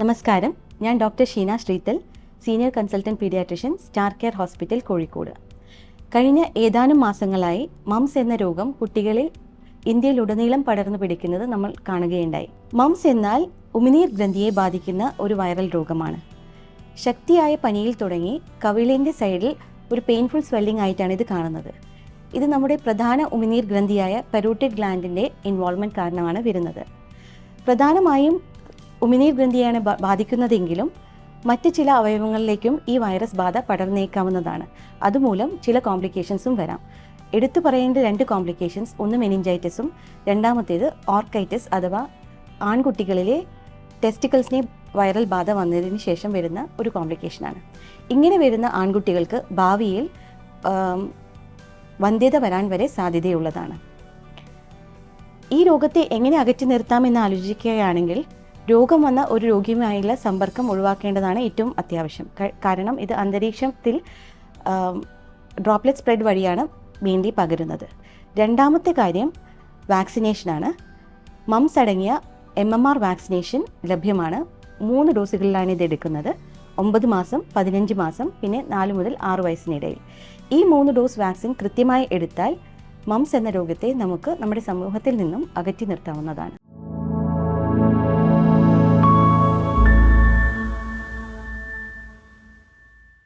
നമസ്കാരം. ഞാൻ doctor Sheena Sreethal senior consultant paediatrician star care hospital Kozhikode. കഴിഞ്ഞ ഏതാനും മാസങ്ങളായി മംസ് എന്ന രോഗം കുട്ടികളിൽ ഇന്ത്യയിലുടനീളം പടർന്നു പിടിക്കുന്നത് നമ്മൾ കാണുകയുണ്ടായി. മംസ് എന്നാൽ ഉമിനീർ ഗ്രന്ഥിയെ ബാധിക്കുന്ന ഒരു വൈറൽ രോഗമാണ്. ശക്തിയായ പനിയിൽ തുടങ്ങി കവിളിന്റെ സൈഡിൽ ഒരു പെയിൻഫുൾ സ്വെല്ലിംഗ് ആയിട്ടാണ് ഇത് കാണുന്നത്. ഇത് നമ്മുടെ പ്രധാന ഉമിനീർ ഗ്രന്ഥിയായ പെറൂട്ടിഡ് ഗ്ലാൻഡിന്റെ ഇൻവോൾവ്മെന്റ് കാരണമാണ് വരുന്നത്. പ്രധാനമായും ഉമിനീർ ഗ്രന്ഥിയാണ് ബാധിക്കുന്നതെങ്കിലും മറ്റ് ചില അവയവങ്ങളിലേക്കും ഈ വൈറസ് ബാധ പടർന്നേക്കാവുന്നതാണ്. അതുമൂലം ചില കോംപ്ലിക്കേഷൻസും വരാം. എടുത്തു പറയേണ്ട രണ്ട് കോംപ്ലിക്കേഷൻസ് ഒന്ന് മെനിഞ്ചൈറ്റിസും രണ്ടാമത്തേത് ഓർക്കൈറ്റിസ് അഥവാ ആൺകുട്ടികളിലെ ടെസ്റ്റിക്കൽസിനെ വൈറൽ ബാധ വന്നതിന് ശേഷം വരുന്ന ഒരു കോംപ്ലിക്കേഷനാണ്. ഇങ്ങനെ വരുന്ന ആൺകുട്ടികൾക്ക് ഭാവിയിൽ വന്ധ്യത വരാൻ വരെ സാധ്യതയുള്ളതാണ്. ഈ രോഗത്തെ എങ്ങനെ അകറ്റി നിർത്താമെന്ന് ആലോചിക്കുകയാണെങ്കിൽ രോഗം വന്ന ഒരു രോഗിയുമായുള്ള സമ്പർക്കം ഒഴിവാക്കേണ്ടതാണ് ഏറ്റവും അത്യാവശ്യം. കാരണം ഇത് അന്തരീക്ഷത്തിൽ ഡ്രോപ്ലെറ്റ് സ്പ്രെഡ് വഴിയാണ് മെയിൻലി പകരുന്നത്. രണ്ടാമത്തെ കാര്യം വാക്സിനേഷനാണ് മംസ് അടങ്ങിയ എം എം ആർ വാക്സിനേഷൻ ലഭ്യമാണ്. മൂന്ന് ഡോസുകളിലാണ് ഇത് എടുക്കുന്നത്. ഒമ്പത് മാസം പതിനഞ്ച് മാസം പിന്നെ നാല് മുതൽ ആറ് വയസ്സിനിടയിൽ. ഈ മൂന്ന് ഡോസ് വാക്സിൻ കൃത്യമായി എടുത്താൽ മംസ് എന്ന രോഗത്തെ നമുക്ക് നമ്മുടെ സമൂഹത്തിൽ നിന്നും അകറ്റി നിർത്താവുന്നതാണ്.